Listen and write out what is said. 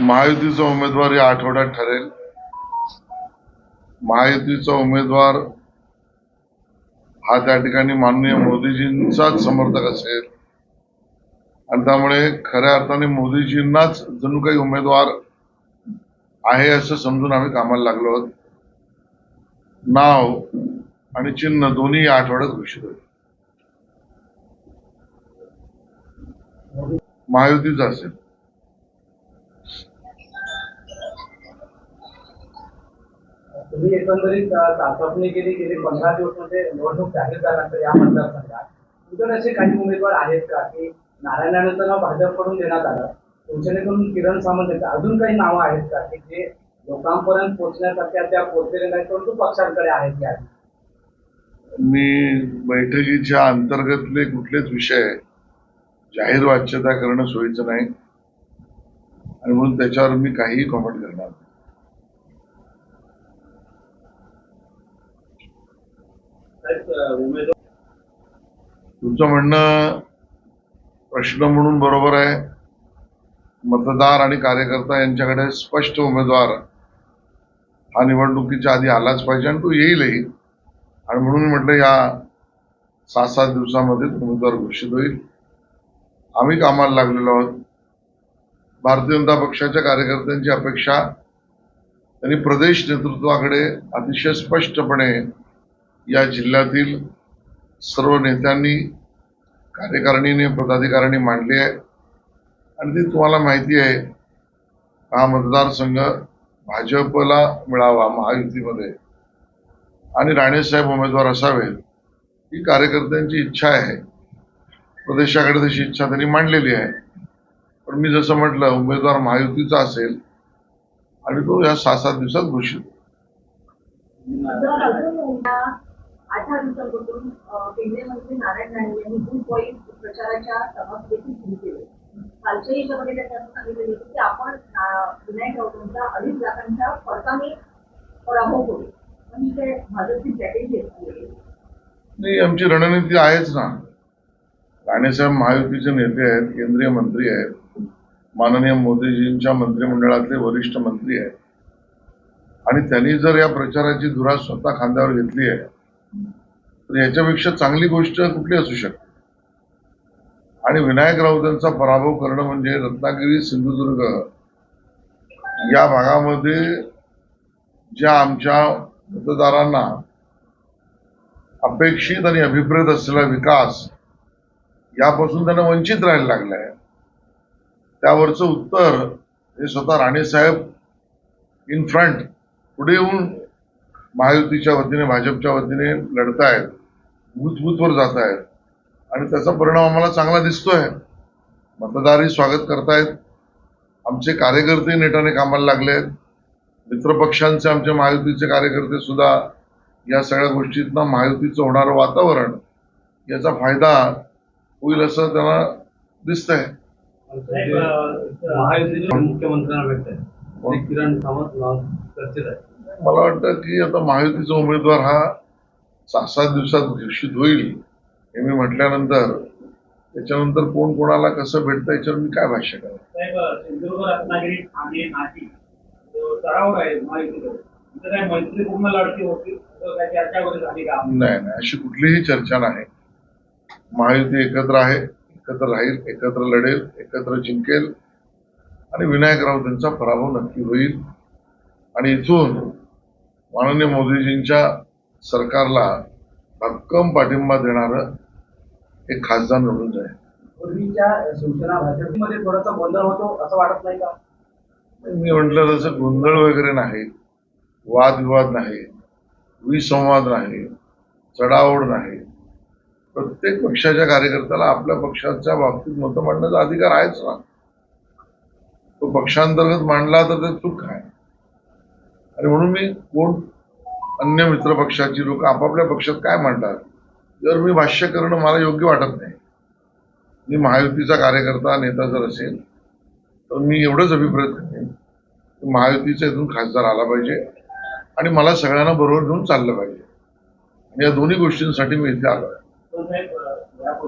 महायुतीचा उमेदवार या आठवड्यात ठरेल. महायुतीचा उमेदवार हा त्या ठिकाणी माननीय मोदीजींचाच समर्थक असेल. आणि त्यामुळे खऱ्या अर्थाने मोदीजींनाच जणू काही उमेदवार आहे असं समजून आम्ही कामाला लागलो आहोत. नाव आणि चिन्ह दोन्ही या आठवड्यात घोषित होईल. महायुतीचं असेल. तुम्ही एकंदरीत अ, चाचपणी केली गेली पंधरा दिवस म्हणजे निवडणूक जाहीर झाल्यानंतर या मतदारसंघात तुमच्याकडे असे काही उमेदवार आहेत का की नारायणाचं नाव भाजपकडून देण्यात आलं? शिवसेनेकडून किरण सामंत अजून काही नावं आहेत का की जे लोकांपर्यंत पोहोचण्यासारख्या त्या पोहोचलेले नाही परंतु पक्षांकडे आहेत या मी बैठकीच्या अंतर्गतले कुठलेच विषय जाहीर वाच्यता करणं सोयीचं नाही. आणि म्हणून त्याच्यावर मी काहीही कॉमेंट करणार नाही. तुमचं म्हणणं प्रश्न म्हणून बरोबर आहे. मतदार आणि कार्यकर्ता यांच्याकडे स्पष्ट उमेदवार हा निवडणुकीच्या आधी आलाच पाहिजे आणि तो येईलही. आणि म्हणून म्हटलं या सात सात दिवसामध्ये उमेदवार घोषित होईल. आम्ही कामाला लागलेलो आहोत. भारतीय जनता पक्षाच्या कार्यकर्त्यांची अपेक्षा त्यांनी प्रदेश नेतृत्वाकडे अतिशय स्पष्टपणे या जिल्ह्यातील सर्व नेत्यांनी कार्यकारिणीने पदाधिकाऱ्यांनी मांडली आहे. आणि ती तुम्हाला माहिती आहे हा मतदारसंघ भाजपला मिळावा महायुतीमध्ये. आणि राणेसाहेब उमेदवार असावेत ही कार्यकर्त्यांची इच्छा आहे. प्रदेशाकडे तशी इच्छा त्यांनी मांडलेली आहे. पण मी जसं म्हटलं उमेदवार महायुतीचा असेल आणि तो या सहा सात दिवसात घोषित होईल. आठ दिवसांपासून केंद्रीय मंत्री नारायण राणे यांनी बूथ वाईज प्रचाराच्या सभा देखील सुरू केले कालच्या याच्यामध्ये त्यांनी असं सांगितलं होतं की आपण विनायक राऊतांचा अडीच लाखांच्या फरकाने पराभव करू. पण ही काय भाजपची स्ट्रॅटेजी असते नाही आमची रणनीती आहेच ना. राणेसाहेब महायुतीचे नेते आहेत केंद्रीय मंत्री आहेत माननीय मोदीजींच्या मंत्रिमंडळातले वरिष्ठ मंत्री आहेत. आणि त्यांनी जर या प्रचाराची धुरा स्वतः खांद्यावर घेतली आहे याच्यापेक्षा चांगली गोष्ट कुठली असू शकते? आणि विनायक राऊतांचा पराभव करणं म्हणजे रत्नागिरी सिंधुदुर्ग या भागामध्ये ज्या आमच्या मतदारांना अपेक्षित आणि अभिप्रेत असलेला विकास यापासून त्यांना वंचित राहायला लागलाय त्यावरचं उत्तर हे स्वतः राणेसाहेब इन फ्रंट पुढे येऊन महायुतीच्या वतीने भाजपच्या वतीने लढतायत बूथवर जात आहेत आणि त्याचा परिणाम आम्हाला चांगला दिसतोय. मतदारही स्वागत करतायत. आमचे कार्यकर्ते नेटाने कामाला लागले आहेत मित्रपक्षांचे आमचे महायुतीचे कार्यकर्ते सुद्धा या सगळ्या गोष्टीतनं महायुतीचं होणारं वातावरण याचा फायदा होईल असं त्यांना दिसतंय. महायुतीचे मुख्यमंत्र्यांना भेटत? किरण सावंत चर्चेत आहे मला वाटतं की आता महायुतीचा उमेदवार हा सहा सात दिवसात घोषित होईल हे मी म्हटल्यानंतर त्याच्यानंतर कोण कोणाला कसं भेटतं याच्यावर मी काय भाष्य करेन साहेब सिंधुदुर्ग रत्नागिरी ठाणे नाशिक अ, सरावर आहे माहिती इथं काय मैत्रीपूर्ण लढती होती? असं काय चर्चा वगैरे झाली का? नाही नाही. अशी कुठलीही चर्चा नाही. महायुती एकत्र आहे एकत्र राहील एकत्र लढेल एकत्र जिंकेल. आणि विनायक राऊत यांचा पराभव नक्की होईल. आणि इथून माननीय मोदीजींच्या सरकारला भक्कम पाठिंबा देणारं एक खासदार निवडून जाईल. पूर्वीच्या शिवसेना भाजपमध्ये थोडासा गोंधळ होतो असं वाटत नाही का? मी म्हटलं तसं गोंधळ वगैरे नाही वादविवाद नाही विसंवाद नाही चढाओढ नाही. प्रत्येक पक्षाच्या कार्यकर्त्याला आपल्या पक्षाच्या बाबतीत मतं मांडण्याचा अधिकार आहेच ना. तो पक्षांतर्गत मांडला तर ते चूक आहे. आणि म्हणून मी कोण अन्य मित्र पक्षाची लोक आपापल्या पक्षात काय मांडतात यावर मी भाष्य करणं मला योग्य वाटत नाही. मी महायुतीचा कार्यकर्ता नेता जर असेल तर मी एवढंच अभिप्रेत करेन की महायुतीचा इथून खासदार आला पाहिजे आणि मला सगळ्यांना बरोबर घेऊन चाललं पाहिजे. या दोन्ही गोष्टींसाठी मी इथे आलो आहे.